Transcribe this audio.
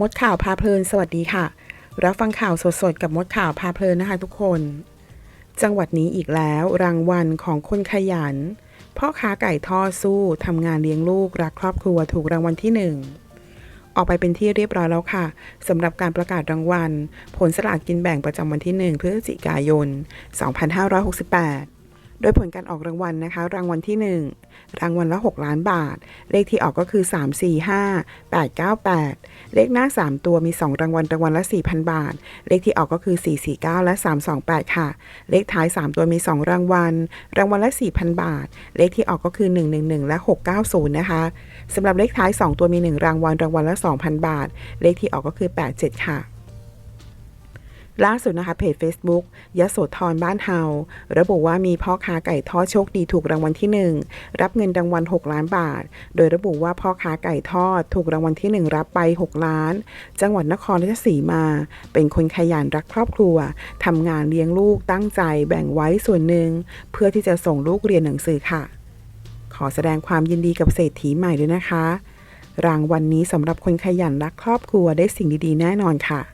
มดข่าวพาเพลินสวัสดีค่ะ รับฟังข่าวสดๆ กับมดข่าวพาเพลินนะคะทุกคน จังหวัดนี้อีกแล้วรางวัลของคนขยัน พ่อค้าไก่ทอดสู้ทำงานเลี้ยงลูกรักครอบครัวถูกรางวัลที่หนึ่งออกไปเป็นที่เรียบร้อยแล้วค่ะสำหรับการประกาศรางวัล ผลสลากกินแบ่งประจำวันที่ 1 พฤศจิกายน 2568 ดยผลการออกรางวัลนะคะ รางวัลที่ 1 รางวัลละ 6 ล้านบาท เลขที่ออกก็คือ 3 4 5 8 9 8 เลขหน้า 3 ตัวมี 2 รางวัลรางวัลละ 4,000 บาท เลขที่ออกก็คือ 449 และ 328 ค่ะ เลขท้าย 3 ตัวมี 2 รางวัล รางวัลละ 4,000 บาท เลขที่ออกก็คือ 111 และ 690 นะคะสำหรับเลขท้าย 2 ตัวมี 1 รางวัลรางวัลละ 2,000 บาท เลขที่ออกก็คือ 87 ค่ะ ล่าสุดนะคะเพจ Facebook ยโสธรบ้านเฮาระบุว่ามีพ่อค้าไก่ทอดโชคดีถูกรางวัลที่ 1 รับเงินรางวัล 6 ล้านบาท โดยระบุว่าพ่อค้าไก่ทอดถูกรางวัลที่ 1 รับไป 6 ล้าน จังหวัดนครราชสีมา เป็นคนขยันรักครอบครัวทำงานเลี้ยงลูกตั้งใจแบ่งไว้ส่วนหนึ่ง เพื่อที่จะส่งลูกเรียนหนังสือค่ะ ขอแสดงความยินดีกับเศรษฐีใหม่ด้วยนะคะ รางวัลนนี้สำหรับคนขยันรักครอบครัวได้สิ่งดีๆ แน่นอนค่ะ